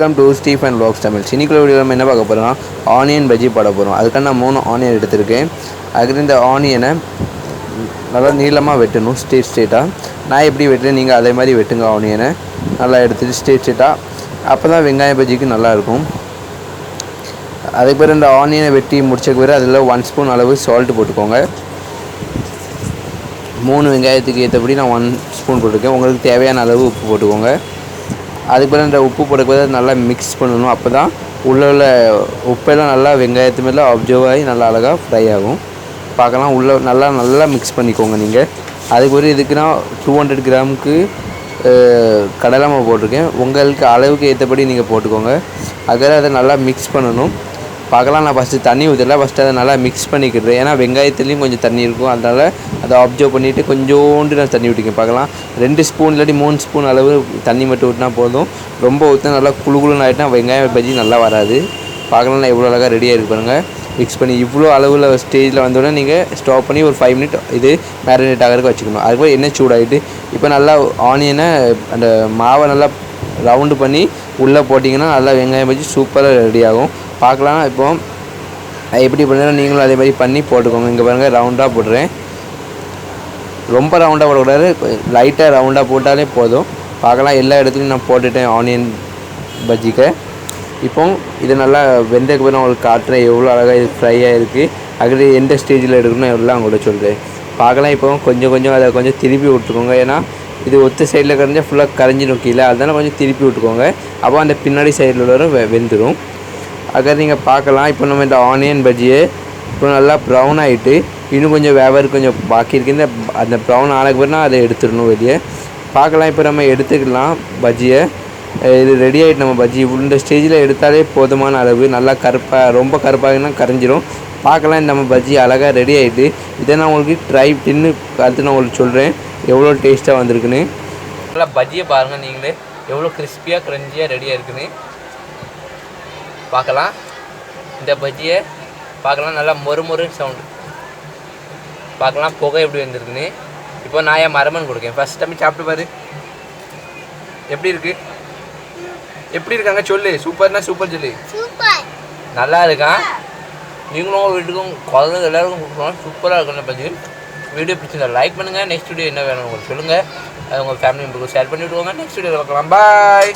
Welcome to Stephen and vlogs Tamil சினிக்குள்ள video நம்ம என்ன பார்க்க போகிறோம்னா ஆனியன் பஜ்ஜி போட போகிறோம் அதுக்காக நான் மூணு ஆனியன் எடுத்திருக்கேன். அதுக்கு இந்த ஆனியனை நல்லா நீளமாக வெட்டணும் ஸ்ட்ரீட் ஸ்ட்ரீட்டாக நான் எப்படி வெட்டுறேன்? நீங்கள் அதே மாதிரி வெட்டுங்க ஆனியனை நல்லா எடுத்துட்டு ஸ்ட்ரீட் ஸ்ட்ரீட்டாக அப்போ தான் வெங்காய பஜ்ஜிக்கு நல்லாயிருக்கும் அதுக்கு பிறகு இந்த ஆனியனை வெட்டி முடிச்ச பிறகு அதில் ஒன் ஸ்பூன் அளவு சால்ட்டு போட்டுக்கோங்க. மூணு வெங்காயத்துக்கு ஏற்றபடி நான் ஒன் ஸ்பூன் போட்டிருக்கேன். உங்களுக்கு தேவையான அளவு உப்பு போட்டுக்கோங்க. அதுக்கு பிறகு இந்த உப்பு போட்டுக்கிறது நல்லா மிக்ஸ் பண்ணணும். அப்போ தான் உள்ளே உள்ள உப்பெல்லாம் நல்லா வெங்காயத்து மேலே அப்சர்வ் ஆகி நல்லா அழகாக ஃப்ரை ஆகும். பார்க்கலாம். உள்ளே நல்லா நல்லா மிக்ஸ் பண்ணிக்கோங்க நீங்கள் அதுக்கு ஒரு இதுக்குன்னா டூ ஹண்ட்ரட் கிராமுக்கு கடலை போட்டிருக்கேன். உங்களுக்கு அளவுக்கு ஏற்றபடி நீங்கள் போட்டுக்கோங்க. அதுக்காக அதை நல்லா மிக்ஸ் பண்ணணும். பார்க்கலாம். நான் ஃபஸ்ட்டு தண்ணி ஊற்றல ஃபஸ்ட்டு அதை நல்லா மிக்ஸ் பண்ணிக்கிடுறேன் ஏன்னா வெங்காயத்துலேயும் கொஞ்சம் தண்ணி இருக்கும். அதனால் அதை அப்சர்வ் பண்ணிவிட்டு கொஞ்சோண்டு நான் தண்ணி ஊற்றிக்கேன் பார்க்கலாம். ரெண்டு ஸ்பூன் இல்லாட்டி மூணு ஸ்பூன் அளவு தண்ணி மட்டும் ஊற்றினா போதும். ரொம்ப ஊற்றினா நல்லா குழு குழுன்னு வெங்காயம் பஜ்ஜி நல்லா வராது. பார்க்கலாம் நான் எவ்வளோ அழகாக ரெடியாக இருக்கு பாருங்கள் மிக்ஸ் பண்ணி இவ்வளோ அளவில் ஸ்டேஜில் வந்தோடனே நீங்கள் ஸ்டாப் பண்ணி ஒரு ஃபைவ் மினிட் இது மேரினேட் ஆகிறதுக்கு வச்சுக்கணும். அதுக்கப்புறம் எண்ணெய் சூடாகிட்டு இப்போ நல்லா ஆனியனை அந்த மாவை நல்லா ரவுண்டு பண்ணி உள்ளே போட்டிங்கன்னா நல்லா வெங்காயம் பஜ்ஜி சூப்பராக ரெடி ஆகும். பார்க்கலாம் இப்போ. எப்படி பண்ணுறோம் நீங்களும் அதே மாதிரி பண்ணி போட்டுக்கோங்க. இங்கே பாருங்கள் ரவுண்டாக போடுறேன் ரொம்ப ரவுண்டாக போடக்கூடாது. லைட்டாக ரவுண்டாக போட்டாலே போதும். பார்க்கலாம் எல்லா இடத்துலையும் நான் போட்டுட்டேன் ஆனியன் பஜ்ஜிக்கு. இப்போ இது நல்லா வெந்ததுக்கு அப்புறம் உங்களுக்கு காட்டுறேன். எவ்வளோ அழகாக இது ஃப்ரையாக இருக்குது அது எந்த ஸ்டேஜில் எடுக்கணும் எல்லாம் உங்கள்கிட்ட சொல்கிறேன் பார்க்கலாம் இப்போ கொஞ்சம் கொஞ்சம் அதை கொஞ்சம் திருப்பி விட்டுக்கோங்க. ஏன்னா இது ஒத்த சைடில் கரைஞ்சால் ஃபுல்லாக கரைஞ்சி கீழே அதனால் கொஞ்சம் திருப்பி விட்டுக்கோங்க. அப்போ அந்த பின்னாடி சைடில் உள்ளவரும் வெ வெந்துடும் அங்கே நீங்கள் பார்க்கலாம் இப்போ நம்ம இந்த ஆனியன் பஜ்ஜியை இப்போ நல்லா ப்ரௌன் ஆகிட்டு இன்னும் கொஞ்சம் வேவர் கொஞ்சம் பாக்கி இருக்கு. இந்த அந்த ப்ரௌன் ஆனக்கு பிறகு அதை எடுத்துடணும் வெளியே. பார்க்கலாம் இப்போ நம்ம எடுத்துக்கலாம் பஜ்ஜியை. இது ரெடி ஆகிட்டு நம்ம பஜ்ஜி இந்த ஸ்டேஜில் எடுத்தாலே போதுமான அளவு. நல்லா கருப்பாக ரொம்ப கருப்பாகனா கரைஞ்சிரும். பார்க்கலாம் இந்த நம்ம பஜ்ஜி அழகாக ரெடி ஆகிட்டு இதை நான் உங்களுக்கு ட்ரை தின்னு அடுத்து நான் உங்களுக்கு சொல்கிறேன் எவ்வளோ டேஸ்ட்டாக வந்திருக்குன்னு. நல்லா பஜ்ஜியை பாருங்கள் நீங்களே. எவ்வளோ கிறிஸ்பியாக க்ரன்ச்சியாக ரெடியாக இருக்குன்னு. பார்க்கலாம். இந்த பஜ்ஜியை பார்க்கலாம். நல்லா மொறு மொறு சவுண்டு பார்க்கலாம். புகை எப்படி வந்திருக்குன்னு. இப்போ நான் என் மரமன் கொடுக்கேன். ஃபஸ்ட் டைம் சாப்பிட்டு பாரு. எப்படி இருக்கு? எப்படி இருக்காங்க? சொல்லு. சூப்பர்னா சூப்பர் சொல்லு. நல்லா இருக்கான் நீங்களும் உங்கள் வீட்டுக்கும் குழந்தைங்க எல்லாருக்கும் கொடுக்கணும். சூப்பராக இருக்கும் இந்த பஜ்ஜி. வீடியோ பிடிச்சிருந்தா லைக் பண்ணுங்கள் நெக்ஸ்ட் வீடியோ என்ன வேணும் உங்களுக்கு சொல்லுங்கள் அது உங்கள் ஃபேமிலி மெம்பருக்கு ஷேர் பண்ணி விடுவாங்க நெக்ஸ்ட் வீடியோவில் பார்க்கலாம். பாய்